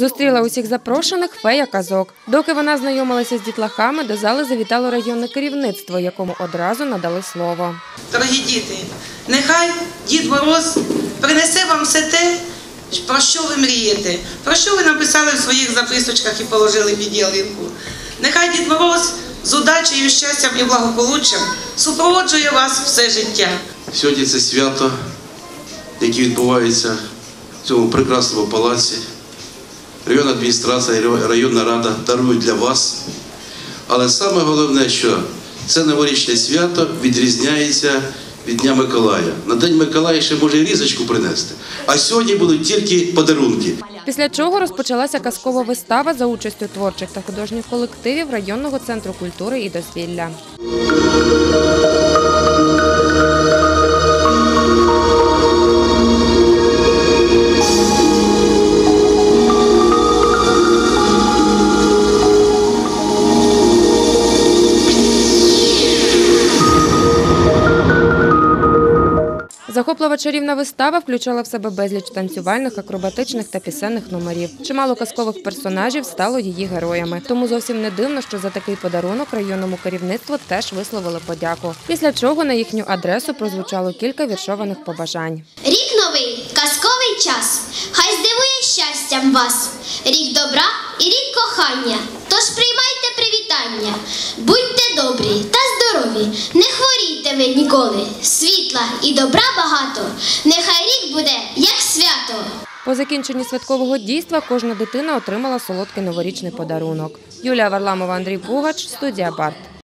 Зустріла усіх запрошених фея казок. Доки вона знайомилася з дітлахами, до зали завітало районне керівництво, якому одразу надали слово. Дорогі діти, нехай Дід Мороз принесе вам все те, про що ви мрієте, про що ви написали в своїх записочках і положили під ялинку. Нехай Дід Мороз з удачею, щастям і благополуччям супроводжує вас все життя. Сьогодні це свято, яке відбувається в цьому прекрасному палаці. Районна адміністрація, районна рада дарують для вас. Але саме головне, що це новорічне свято відрізняється від Дня Миколая. На День Миколая ще може і різочку принести, а сьогодні будуть тільки подарунки. Після чого розпочалася казкова вистава за участю творчих та художніх колективів районного центру культури і дозвілля. Захоплива чарівна вистава включала в себе безліч танцювальних, акробатичних та пісенних номерів. Чимало казкових персонажів стало її героями. Тому зовсім не дивно, що за такий подарунок районному керівництву теж висловили подяку. Після чого на їхню адресу прозвучало кілька віршованих побажань. Рік новий, казковий час. Хай здивує щастям вас. Рік добра і рік кохання. Тож приймайте привітання. Будьте добрі та здорові. Не хворійте ви ніколи. Світла і добра багато. Нехай рік буде як свято. По закінченні святкового дійства кожна дитина отримала солодкий новорічний подарунок. Юлія Варламова, Андрій Пугач, студія Барт.